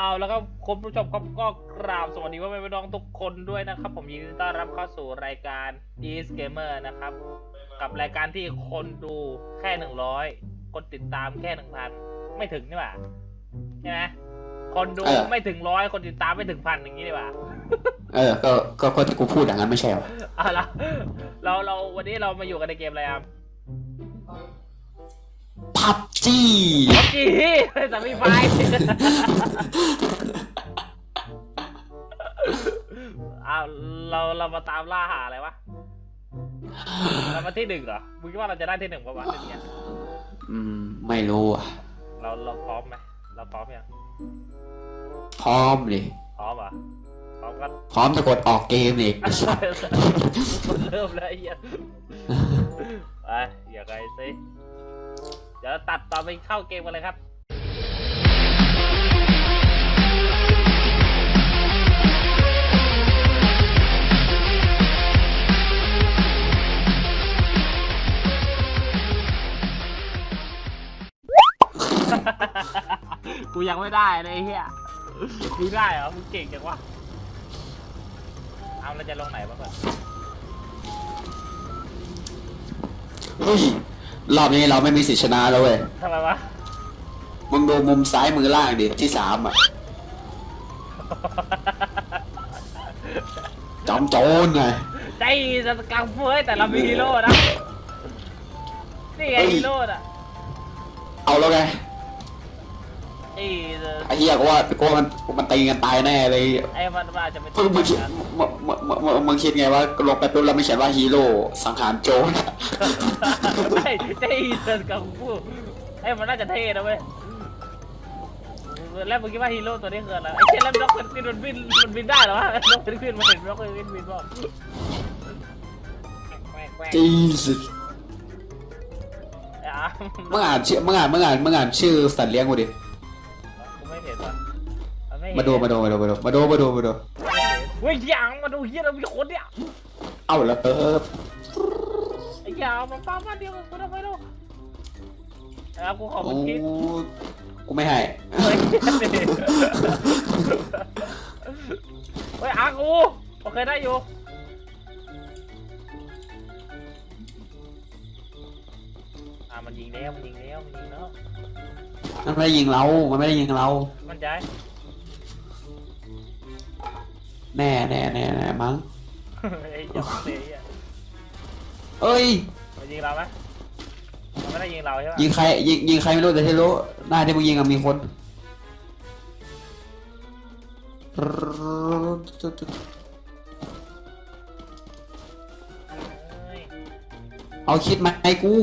เอาแล้วก็คุณผู้ชมครับก็กราบสวัสดีว่าเป็นน้องทุกคนด้วยนะครับ ผมยินดีต้อนรับเข้าสู่รายการ East Gamer นะครับ กับรายการที่คนดูแค่หนึ่งร้อยคนติดตามแค่หนึ่งพันไม่ถึงนี่หว่าใช่ไหมคนดูเออไม่ถึงร้อยคนติดตามไม่ถึงพันอย่างนี้ดีกว่าเออ ก็ก็ก็ที่กูพูดอย่างนั้นไม่ใช่เหรอเอาละเราเราวันนี้เรามาอยู่กันในเกมอะไรครับพับ จี้จีสามีไฟอ้าวเราเรามาตามล่าหาอะไรวะ เรามาที่หนึ่งเหรอ มึงคิดว่าเราจะได้ที่หนึ่งปะวะเรื่องเนี้ยอืม ไม่รู้อะ เราเราพร้อมไหมเราพร้อมยังพร้อมดิพร้อมเหรอะพร้อมก็พร้อมจะกดออกเกมอีกเริ่มแล้วไอ้เหี้ยไปอย่าไงสิ เดี๋ยวตัดต่อไปเข้าเกมกันเลยครับกูยังไม่ได้เลยไอ้เฮียมึงได้เหรอมึงเก่งจังวะ เอาแล้วจะลงไหนบ้างก่อน เฮ้ย รอบนี้เราไม่มีสิทธิชนะแล้วเว้ยทำไมวะ มึงดูมุมซ้ายมือล่างดิที่สามอะจอมโจรไง ได้สกังเฟ้ยแต่เรามีฮีโร่นะ นี่ไงเฮ้ย ฮีโร่น่ะ เอาแล้วไงไอ้ไอ้เหี้ยก็ว่าก็ว่ามันมันตีกันตายแน่เลยไอ้มันมันอาจจะเป็นมึงมึงคิดมึงมึงมึงมึงมึงคิดไงว่าลงไปปุ๊บแล้วไม่เขียนว่าฮีโร่สังหารโจรได้ได้สกังฟูไอ้มันน่าจะเท่นะเว้ยแล้วมึงคิดว่าฮีโร่ตัวนี้คืออะไรไอ้เช่นแล้วนกเพนกวินมันบินมันบินได้เหรอวะนกเพนกวินมันเห็นนกเพนกวินบินบ้างแกว่งแกว่งจีสไอ้อาร์มมึงอ่านชื่อมึงอ่านมึงอ่านมึงอ่านชื่อสัตว์เลี้ยงกูดิ มาดูมาดูมาดูมาดูมาดูมาดูมาดูไม่เห็นเฮ้ยยังมาดูเฮียเรามีคนเนี่ยเอาแล้วเออไอ้ยาวมาป้ามาเดียวกับกูทำไมลูกไอ้อาร์มกูขอโอ้มึงคิดกูไม่ให้เฮ้ยเฮ้ยอาร์มกูโอเคได้อยู่อะมันยิงแล้วมันยิงแล้วมันยิงแล้วมันไม่ได้ยิงเรา มันไม่ได้ยิงเรา มันใจ แน่แน่แน่แน่มั้งไอ้เจ้าเสียเอ้ย มันยิงเราไหมมันไม่ได้ยิงเราใช่ไหมยิงใครยิงยิงใครไม่รู้แต่ที่รู้หน้าที่มึงยิงอะมีคนเฮ้ยเอาคิดมาให้กู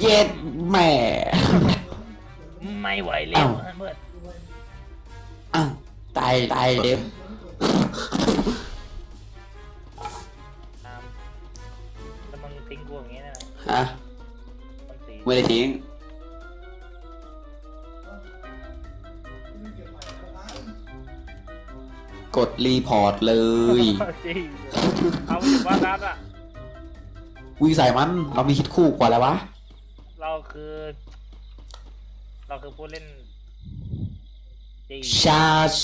เย็ดแหม่ ไม่ไหวแล้วเอ้าเมื่ออ้าวตายตายเด็บตามแต่มึงทิ้งกูอย่างงี้นะฮะมันสีไม่ได้ทิ้งกดรีพอร์ตเลย จริงเอาไปอยู่บ้านนัดอะวิใส่มัน เรามีคิดคู่กว่าแล้ววะ เราคือ เราคือผู้เล่นจริงชาร์จ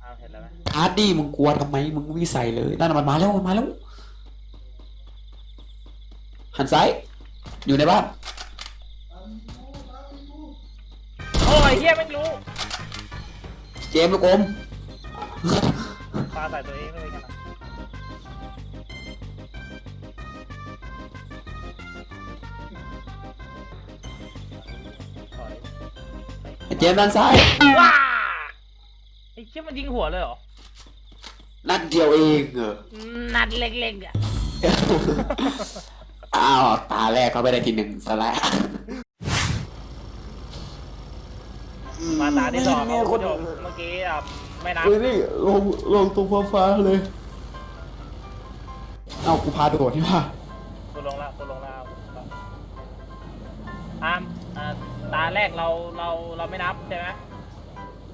เอาเห็นแล้วไหมฮาร์ดดี้มึงกลัวทำไม มึงไม่ใส่เลยนั่นนะมันมาแล้วมันมาแล้ว หันซ้าย อยู่ในบ้าน โอ้ยเฮียไม่รู้เจมส์ลูกอม ปาใส่ตัวเองเลยกันนะ เจมส์ด้านซ้าย ว้าไอ้เชี่ยมันยิงหัวเลยเหรอ นัดเดียวเองเออนัดเล็กๆอะ อ้าวตาแรกก็ไม่ได้ทีหนึ่งซะแล้วมาตาที่สองครับคุณผู้ชมเมื่อกี้อะไม่นับเฮ้ยนี่ลงลงตรงฟ้าฟ้าเลย เอ้ากูพาโดดนี่ว่า ตาแรกเราเราเราไม่นับใช่ไหม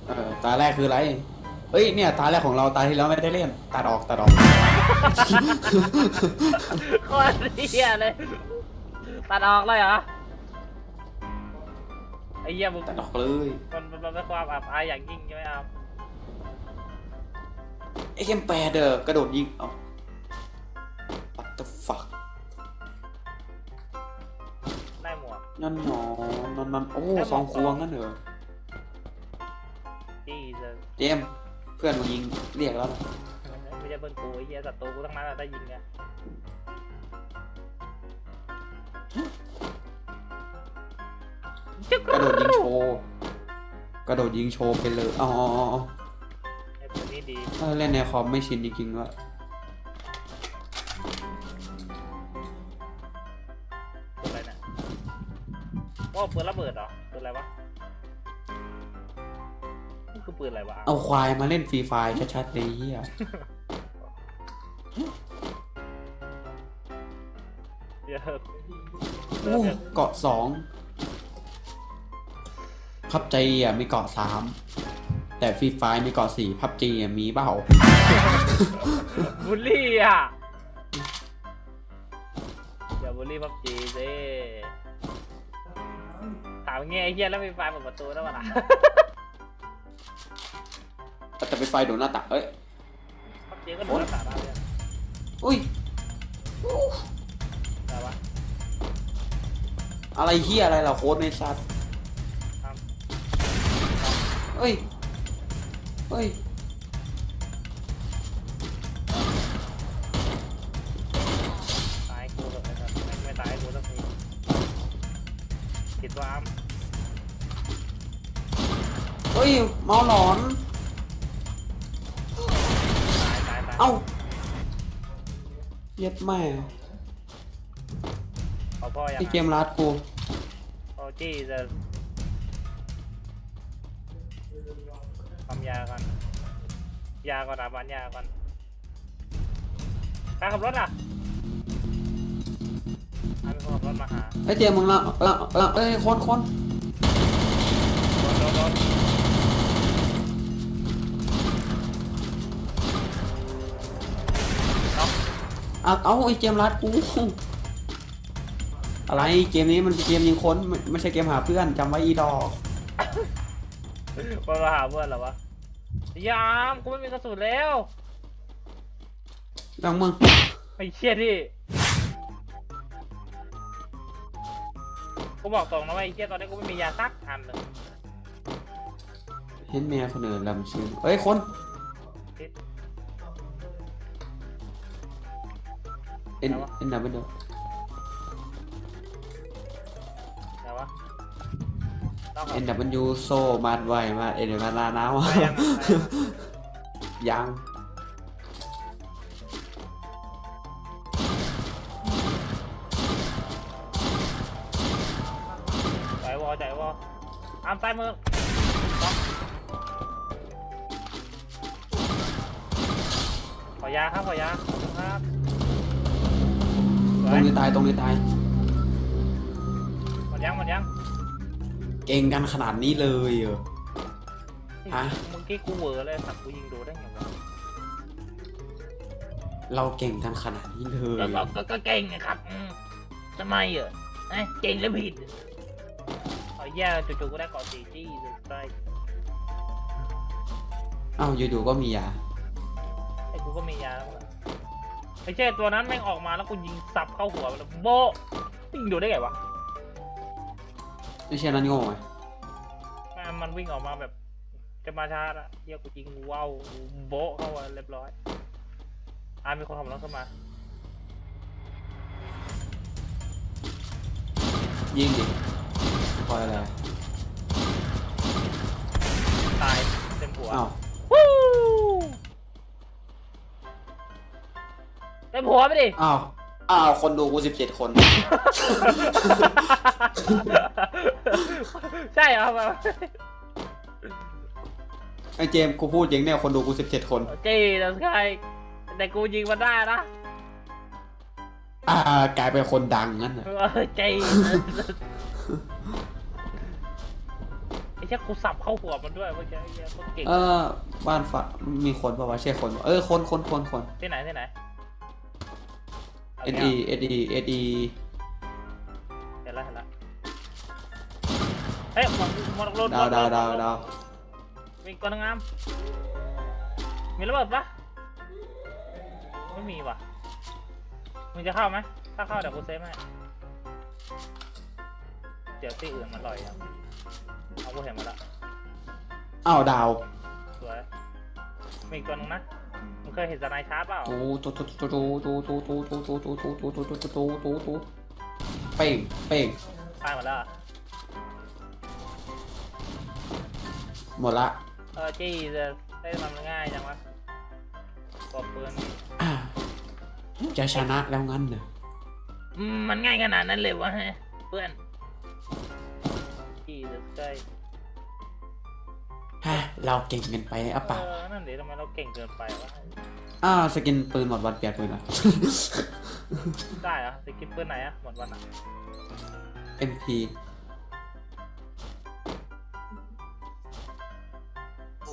เออตาแรกคืออะไรเอ้ยเนี่ย ตาแรกของเราตาที่แล้วไม่ได้เล่น ตัดออกตัดออก โคตรเหี้ยเลย ตัดออกเลยเหรอ ไอ้เหี้ยมึงตัดออกเลยมันมันมันเป็นความอับอายอย่างยิ่งใช่ไหมอามไอ้เกมแปดเด้อกระโดดยิง เอา what the fuck นั่นหนอนั่นนั่นโอ้สองควงนั่นเหรอจีเซเจมส์เพื่อนมึงยิงเรียกแล้วนะไม่ใช่เพื่อนกูไอ้เหี้ยศัตรูกูทั้งนั้นอะถ้ายิงอะกระโดดยิงโชว์กระโดดยิงโชว์ไปเลยอ๋ออ๋ออ๋อไอ้ตัวนี้ดี ถ้าเล่นในคอมไม่ชินจริงๆว่า โอ้ปืนระเบิดเหรอปืนอะไรวะนี่คือปืนอะไรวะเอาควายมาเล่นฟรีไฟร์ชัดๆเลยเฮียเดี๋ยวโอ้เกาะสองพับใจอะมีเกาะสามแต่ฟรีไฟร์มีเกาะสี่พับจีอะมีเปล่าบูลลี่อะอย่าบูลลี่พับจีสิถามไงไอ้เหี้ยแล้วมีไฟเปิดประตูแล้วมันอะแต่ไปไฟโดนหน้าต่างเอ้ยพับจีก็โดนรักษาได้เลยอุ้ยแต่ว่าอะไรเฮียอะไรล่ะโค้ดในซัดครับเอ้ยเอ้ย คิดว่าอ้ำเอ้ยเมาหลอน ตายตายตายเอ้าเย็ดแม่ขอพ่อยังไอเกมรัดกู โอ้จี้จะทำยาก่อนยาก่อนอะบานยาก่อนการขับรถอะ ให้เป็นคนขับรถมาหาไอเจมมึงละละละเอ้ยคนคนรถรถรถเอาเอาไอเกมรัดกูอะไรเกมนี้มันเป็นเกมยิงคนไม่ไม่ใช่เกมหาเพื่อนจำไว้อีดอกมันมาหาเพื่อนเหรอวะยามกูไม่มีกระสุนแล้ว ดังมึง ไอ้เชี่ยที่ กูบอกตรงนะว่าไอ้เชี่ยตอนนี้กูไม่มียาสักอันหนึ่งเห็นเมียคนอื่นลำชื่อเอ้ย คนทิศเอ็นไหนวะเอ็นดับเบิลไหนวะนอกเอ็นดับเบิลยูโซมาดไวมาเอ็นมาลาน้าวไปยังไปยัง ยังใจวอใจวออามซ้ายมือล็อกขอยาครับขอยาขอบคุณครับสตวรงยนี้ตายตรงนี้ตาย หมดยังหมดยังเก่งกันขนาดนี้เลยเหรอฮะเมื่อกี้กูเหวอเลยสัตว์กูยิงดูได้ไงวะเราเก่งกันขนาดนี้เลยก็ก็ก็เก่งไงครับอืมทำไมเหรอเอ้ยเก่งแล้วผิด เอาแย่จู่ๆกูได้เกาะสี่จี้เลยไปเอ้าอยู่ๆก็มียาไอ้กูก็มียาแล้วมึงอะไอ้เจ้ตัวนั้นแม่งออกมาแล้วกูยิงสับเข้าหัวมันเลยโบะยิงดูได้ไงวะไม่ใช่นั้นโง่ไหมแม่งมันวิ่งออกมาแบบ จะมาชาร์จอะเฮียกูยิงว้าวโบะเข้ามาเรียบร้อยอ่ามีคนขับรถเข้ามา ยิงดิ คอยอะไรตายเต็มหัวอ้าววู้เต็มหัวไปดิ อ้าวอ้าวคนดูกูสิบเจ็ดคน ใช่เหรอแบบไอเจมส์กูพูดจริงเนี่ยคนดูกูสิบเจ็ดคน จีแต่ใครแต่กูยิงมันได้นะอ่ากลายเป็นคนดังงั้นน่ะเออใจ ไอ้เจ้ากูสับเข้าหัวมันด้วยเมื่อกี้ไอ้เหี้ยโคตรเก่งเออบ้านฝามีคนปะวะใช่คนปะเออคนคนคนคน ที่ไหนที่ไหนเอา N เนี่ย E N E N E เห็นแล้วเห็นแล้วเฮ้ยมันมันรถดาวดาวดาวดาวมีกวนงามมีระเบิดปะไม่มีว่ะมึงจะเข้าไหมถ้าเข้าเดี๋ยวกูเซฟให้ เดี๋ยวที่อื่นมันลอยอะเอากูเห็นมาแล้วอ้าวดาวสวยมีอีกตัวนึงนะมึงเคยเห็นสไนชาร์ปเปล่าตูตูตูตูตูตูตูตูตูตูตูตูตูตูตูตูตูตูเป่งเป่งตายหมดแล้วอะหมดละเออจี้จะได้มันง่ายจังวะกบปืนอ่าจะชนะแล้วงั้นเนอะอืมมันง่ายขนาดนั้นเลยวะฮะเพื่อน จี้จะใกล้ฮะเราเก่งเกินไปอะเอปะอนั่นดิทำไมเราเก่งเกินไปวะอ้าวสกินปืนหมดวันเปลี่ยนปืนอะได้เหรอสกิปปืนไหนอะหมดวันอะ MP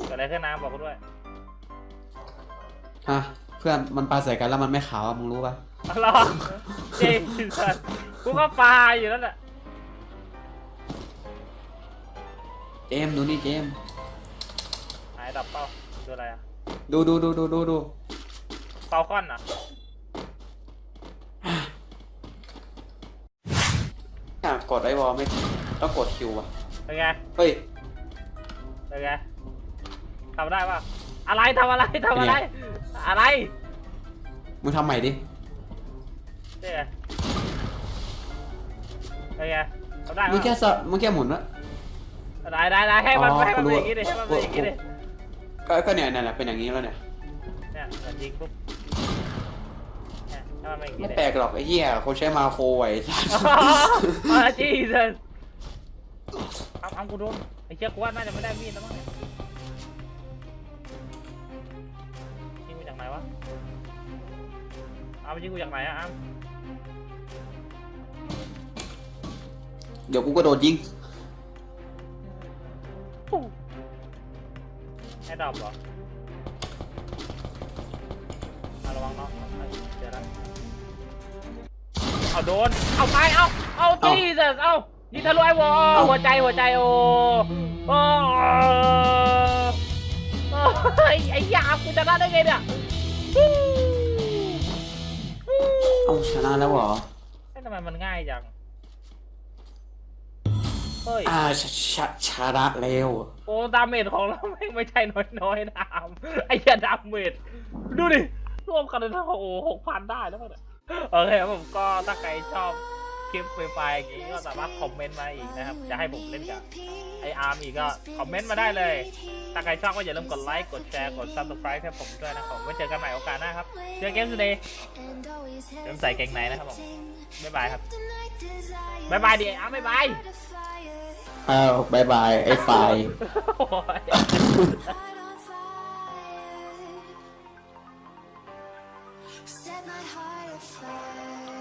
เกิดอะไรขึ้นนะบอกกูด้วยฮะเพื่อนมันปาใส่กันแล้วมันไม่ขาวอะมึงรู้ปะอ๋อเหรอเจมส์กูก็ปลาอยู่นั่นแหละ เจมส์ดูนี่เจมส์หายดับเป้าดูอะไรอะดูดูดูดูดูดูเป้าคอนอะอยากกดไอ้วอลไม่ต้องกดคิวอะเป็นไงเฮ้ย เป็นไงทำได้ปะอะไรทำอะไรทำอะไร อะไรมึงทำใหม่ดินี่ไงเป็นไงทำได้มึงแค่ปะสะมึงแค่หมุนวะ ได้ได้ได้ให้มันอ๋อให้มันกูรู้เป็นอย่างนี้ดิให้มันเป็นอย่างนี้ดิก็ก็เนี่ยเนี่ยแหละเป็นอย่างนี้แล้วเนี่ยเนี่ยเดี๋ยวยิงปุ๊บเนี่ยให้มันเป็นอย่างไม่นี้ดิแปลกหรอกไอ้เหี้ยคนใช้มาโคไว้สัสมาจีเซนเอาเอากูโดนไอ้เจ้ากูว่าน่าจะไม่ได้มีดแล้วมั้งเนี่ยยิงมาจากไหนวะเอาไปยิงกูจากไหนอะอ้ามเดี๋ยวกูก็โดนยิง ดรอปเหรอเอาระวังน้องเดี๋ยวนะเอาโดน เอาไป เอา เอาจีเซสเอายิงทะลุไอ้วอลหัวใจหัวใจโอ้โอ้โอ้ยไอ้ยากูจะได้ได้ไงเนี่ยฮู้ฮู้เอาชนะแล้วเหรอเฮ้ยทำไมมันง่ายจังเฮ้ย อ่าชชชนะแล้วโอ้ดาเมจของเราไม่งไม่ใช่น้อยๆนะอามไอ้เหี้ยดาเมจดูดิรวมกันเลยทั้งโอ้โหหกพันได้แล้วมั้งเนี่ยโอเคครับผมก็ถ้าใครชอบ คลิปไฟๆอย่างนี้ก็สามารถคอมเมนต์มาอีกนะครับจะให้ผมเล่นกับไออาร์มอีกก็คอมเมนต์มาได้เลย ถ้าใครชอบก็อย่าลืมกดไลค์ กดแชร์ กด subscribe ให้ผมด้วยนะครับไว้เจอกันใหม่โอกาสหน้าครับ เจอเกมส์เดย์เริ่มใส่เกงในนะครับผม บ๊ายบายครับ บ๊าบ๊ายยบาบายยดิดิอาร์มบ๊ายบาย อ้าวบายบาย ไอ้ไฟโอ้ย Set my heart afire